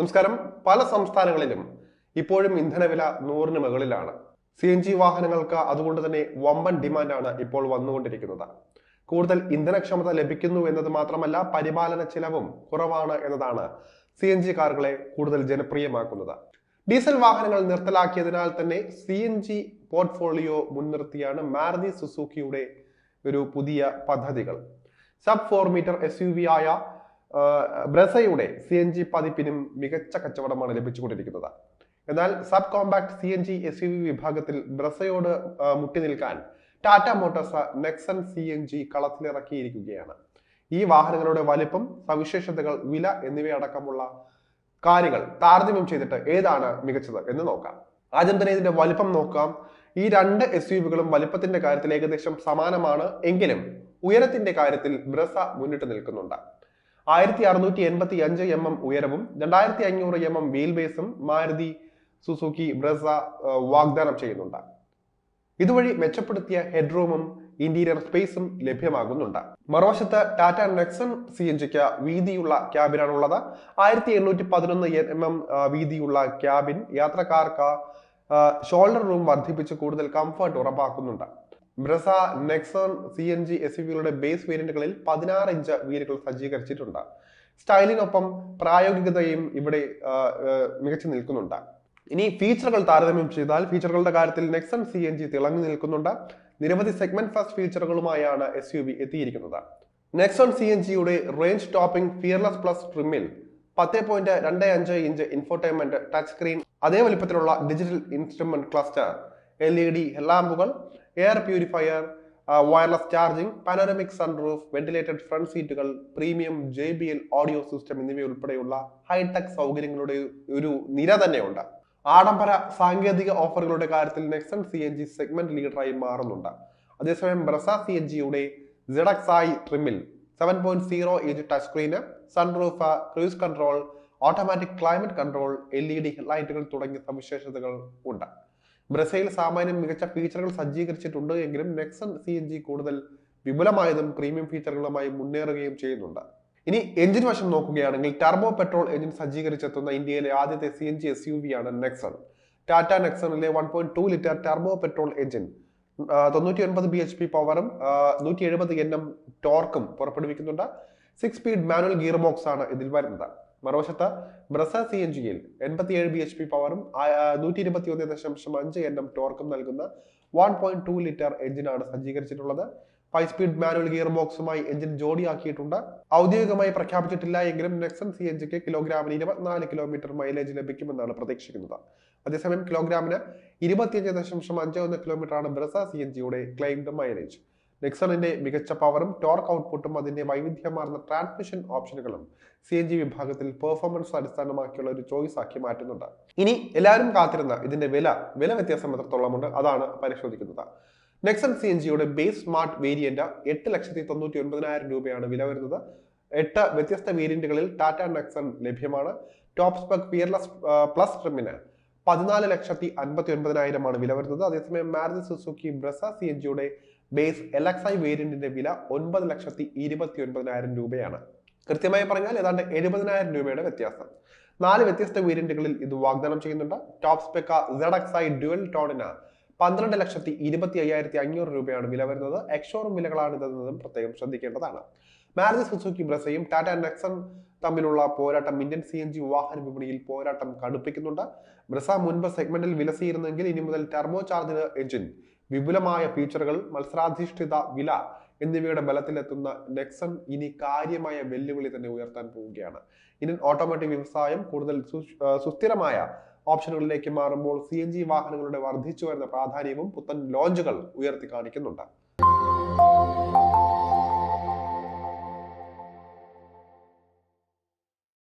നമസ്കാരം. പല സംസ്ഥാനങ്ങളിലും ഇപ്പോഴും ഇന്ധനവില നൂറിന് മുകളിലാണ്. സി എൻ ജി വാഹനങ്ങൾക്ക് അതുകൊണ്ട് തന്നെ വമ്പൻ ഡിമാൻഡാണ് ഇപ്പോൾ വന്നുകൊണ്ടിരിക്കുന്നത്. കൂടുതൽ ഇന്ധനക്ഷമത ലഭിക്കുന്നു എന്നത് മാത്രമല്ല പരിപാലന ചിലവും കുറവാണ് എന്നതാണ് സി എൻ ജി കാറുകളെ കൂടുതൽ ജനപ്രിയമാക്കുന്നത്. ഡീസൽ വാഹനങ്ങൾ നിർത്തലാക്കിയതിനാൽ തന്നെ സി എൻ ജി പോർട്ട്ഫോളിയോ മുൻനിർത്തിയാണ് മാരുതി സുസുക്കിയുടെ ഒരു പുതിയ പദ്ധതികൾ. Sub four metre S U V ആയ ബ്രസയുടെ സി എൻ ജി പതിപ്പിനും മികച്ച കച്ചവടമാണ് ലഭിച്ചുകൊണ്ടിരിക്കുന്നത്. എന്നാൽ sub compact C N G S U V വിഭാഗത്തിൽ ബ്രസയോട് മുട്ടി നിൽക്കാൻ Tata Motors Nexon C N G കളത്തിലിറക്കിയിരിക്കുകയാണ്. ഈ വാഹനങ്ങളുടെ വലിപ്പം സവിശേഷതകൾ വില എന്നിവയടക്കമുള്ള കാര്യങ്ങൾ താരതമ്യം ചെയ്തിട്ട് ഏതാണ് മികച്ചത് എന്ന് നോക്കാം. ആദ്യം തന്നെ ഇതിന്റെ വലിപ്പം നോക്കാം. ഈ രണ്ട് എസ് യു വികളും വലിപ്പത്തിന്റെ കാര്യത്തിൽ ഏകദേശം സമാനമാണ്. എങ്കിലും ഉയരത്തിന്റെ കാര്യത്തിൽ ബ്രസ മുന്നിട്ട് നിൽക്കുന്നുണ്ട്. ആയിരത്തി അറുന്നൂറ്റി എൺപത്തി അഞ്ച് എം എം ഉയരവും രണ്ടായിരത്തി അഞ്ഞൂറ് എം എം വീൽ ബേസും മാരുതി സുസുക്കി ബ്രസ വാഗ്ദാനം ചെയ്യുന്നുണ്ട്. ഇതുവഴി മെച്ചപ്പെടുത്തിയ ഹെഡ്റൂമും ഇന്റീരിയർ സ്പേസും ലഭ്യമാകുന്നുണ്ട്. മറുവശത്ത് ടാറ്റ നെക്സൺ സി എൻ ജിക്ക് വീതിയുള്ള ക്യാബിനാണുള്ളത്. ആയിരത്തി എണ്ണൂറ്റി പതിനൊന്ന് എം എം വീതിയുള്ള ക്യാബിൻ യാത്രക്കാർക്ക് ഷോൾഡർ റൂം വർദ്ധിപ്പിച്ച് കൂടുതൽ comfort ഉറപ്പാക്കുന്നുണ്ട്. Brezza Nexon C N G S യുടെ ബേസ് വേരിയന്റുകളിൽ പതിനാറ് ഇഞ്ച് വീലുകൾ സജ്ജീകരിച്ചിട്ടുണ്ട്. സ്റ്റൈലിനൊപ്പം പ്രായോഗികതയും ഇവിടെ മികച്ചു നിൽക്കുന്നുണ്ട്. ഇനി ഫീച്ചറുകൾ താരതമ്യം ചെയ്താൽ ഫീച്ചറുകളുടെ കാര്യത്തിൽ നെക്സൺ സി എൻ ജി തിളങ്ങി നിൽക്കുന്നുണ്ട്. നിരവധി സെഗ്മെന്റ് ഫസ്റ്റ് ഫീച്ചറുകളുമായാണ് എസ് യു വി എത്തിയിരിക്കുന്നത്. നെക്സൺ സി എൻ ജിയുടെ റേഞ്ച് ടോപ്പിംഗ് ഫിയർലെസ് പ്ലസ് ട്രിമ്മിൽ പത്ത് പോയിന്റ് രണ്ട് അഞ്ച് ഇഞ്ച് ഇൻഫോർടൈൻമെന്റ് ടച്ച് സ്ക്രീൻ അതേ വലിപ്പത്തിലുള്ള digital instrument cluster L E D ലാമ്പുകൾ air purifier wireless charging panoramic sunroof ventilated front സീറ്റുകൾ premium J B L audio system എന്നിവയുൾപ്പെടെയുള്ള hi tech സൗകര്യങ്ങളുടെ ഒരു നിര തന്നെയുണ്ട്. ആഡംബര സാങ്കേതിക ഓഫറുകളുടെ കാര്യത്തിൽ Nexon C N G segment ലീഡറായി മാറുന്നുണ്ട്. അതേസമയം ബ്രസ സി എൻ ജിയുടെ സിഡക്സായി ട്രിമിൽ seven point zero inch touch screen sunroof cruise control automatic climate control L E D lights തുടങ്ങിയ സവിശേഷതകൾ ഉണ്ട്. ബ്രസയിൽ സാമാന്യം മികച്ച ഫീച്ചറുകൾ സജ്ജീകരിച്ചിട്ടുണ്ട് എങ്കിലും നെക്സൺ സി എൻ ജി കൂടുതൽ വിപുലമായതും പ്രീമിയം ഫീച്ചറുകളുമായി മുന്നേറുകയും ചെയ്യുന്നുണ്ട്. ഇനി എഞ്ചിൻ വശം നോക്കുകയാണെങ്കിൽ ടർബോ പെട്രോൾ എഞ്ചിൻ സജ്ജീകരിച്ചെത്തുന്ന ഇന്ത്യയിലെ ആദ്യത്തെ C N G S U V ആണ് Nexon. Tata നെക്സണിലെ one point two litre turbo petrol engine തൊണ്ണൂറ്റി ഒൻപത് ബി എച്ച് പി പവറും നൂറ്റി എഴുപത് എൻ എം ടോർക്കും പുറപ്പെടുവിക്കുന്നുണ്ട്. Six speed manual gear box ആണ് ഇതിൽ വരുന്നത്. മറുവശത്ത് ബ്രസ സി എൻ ജിയിൽ എൺപത്തിയേഴ് ബി എച്ച് പി പവറും നൂറ്റി ഇരുപത്തി ഒന്ന് ദശാംശം അഞ്ച് എൻ എം ടോർക്കും നൽകുന്ന വൺ പോയിന്റ് ടു ലിറ്റർ എഞ്ചിനാണ് സജ്ജീകരിച്ചിട്ടുള്ളത്. ഫൈവ് സ്പീഡ് മാനുവൽ ഗിയർ ബോക്സുമായി എഞ്ചിൻ ജോഡിയാക്കിയിട്ടുണ്ട്. ഔദ്യോഗികമായി പ്രഖ്യാപിച്ചിട്ടില്ല എങ്കിലും നെക്സൺ സി എൻ ജിക്ക് കിലോഗ്രാമിന് ഇരുപത്തിനാല് കിലോമീറ്റർ മൈലേജ് ലഭിക്കുമെന്നാണ് പ്രതീക്ഷിക്കുന്നത്. അതേസമയം കിലോഗ്രാമിന് ഇരുപത്തിയഞ്ച് ദശാംശം അഞ്ച് ഒന്ന് കിലോമീറ്റർ ആണ് ബ്രസ സി എൻ ജിയുടെ ക്ലെയിംഡ് മൈലേജ് നെക്സണിന്റെ മികച്ച പവറും ടോർക്ക് ഔട്ട്പുട്ടും അതിന്റെ വൈവിധ്യമാർന്ന ട്രാൻസ്മിഷൻ ഓപ്ഷനുകളും സി എൻ ജി വിഭാഗത്തിൽ പെർഫോമൻസ് അടിസ്ഥാനമാക്കിയുള്ള ഒരു ചോയ്സ് ആക്കി മാറ്റുന്നുണ്ട്. ഇനി എല്ലാവരും കാത്തിരുന്ന ഇതിന്റെ വില വില വ്യത്യാസം എത്രത്തോളമുണ്ട് അതാണ് പരിശോധിക്കുന്നത്. നെക്സൺ സി എൻ ജിയുടെ ബേസ് സ്മാർട്ട് വേരിയന്റ് എട്ട് ലക്ഷത്തി തൊണ്ണൂറ്റി ഒൻപതിനായിരം രൂപയാണ് വില വരുന്നത്. എട്ട് വ്യത്യസ്ത വേരിയന്റുകളിൽ ടാറ്റ നെക്സൺ ലഭ്യമാണ്. ടോപ്പ് സ്പെക് വിയർലെസ് പ്ലസ് ട്രിമിന് പതിനാല് ലക്ഷത്തി അൻപത്തി ഒൻപതിനായിരമാണ് വില വരുന്നത്. അതേസമയം Maruti Suzuki Brezza C N ജിയുടെ ബേസ് എൽ എക്സ് ഐ വേരിയന്റിന്റെ വില ഒൻപത് ലക്ഷത്തി ഇരുപത്തി ഒൻപതിനായിരം രൂപയാണ്. കൃത്യമായി പറഞ്ഞാൽ ഏതാണ്ട് എഴുപതിനായിരം രൂപയുടെ വ്യത്യാസം. നാല് വ്യത്യസ്ത വേരിയന്റുകളിൽ ഇത് വാഗ്ദാനം ചെയ്യുന്നുണ്ട്. Top spec Z X I dual ടോണിന് പന്ത്രണ്ട് ലക്ഷത്തി ഇരുപത്തി അയ്യായിരത്തി അഞ്ഞൂറ് രൂപയാണ് വില വരുന്നത്. എക്സോറും വിലകളാണ് ഇതെന്നതും പ്രത്യേകം ശ്രദ്ധിക്കേണ്ടതാണ്. മാരുതി സുസുക്കി ബ്രസയും ടാറ്റ നെക്സൺ തമ്മിലുള്ള പോരാട്ടം ഇന്ത്യൻ സി എൻ ജി വാഹന വിപണിയിൽ പോരാട്ടം കടുപ്പിക്കുന്നുണ്ട്. ബ്രസ മുൻപ് സെഗ്മെന്റിൽ വിലസിയിരുന്നെങ്കിൽ ഇനി മുതൽ ടെർമോ ചാർജ് എഞ്ചിൻ വിപുലമായ ഫീച്ചറുകൾ മത്സരാധിഷ്ഠിത വില എന്നിവയുടെ ബലത്തിലെത്തുന്ന നെക്സൺ ഇനി കാര്യമായ വെല്ലുവിളി തന്നെ ഉയർത്താൻ പോവുകയാണ്. ഇന്ത്യൻ ഓട്ടോമോട്ടീവ് വ്യവസായം കൂടുതൽ സുസ്ഥിരമായ ഓപ്ഷനുകളിലേക്ക് മാറുമ്പോൾ സി എൻ ജി വാഹനങ്ങളുടെ വർദ്ധിച്ചു വരുന്ന പ്രാധാന്യവും പുത്തൻ ലോഞ്ചുകൾ ഉയർത്തി കാണിക്കുന്നുണ്ട്.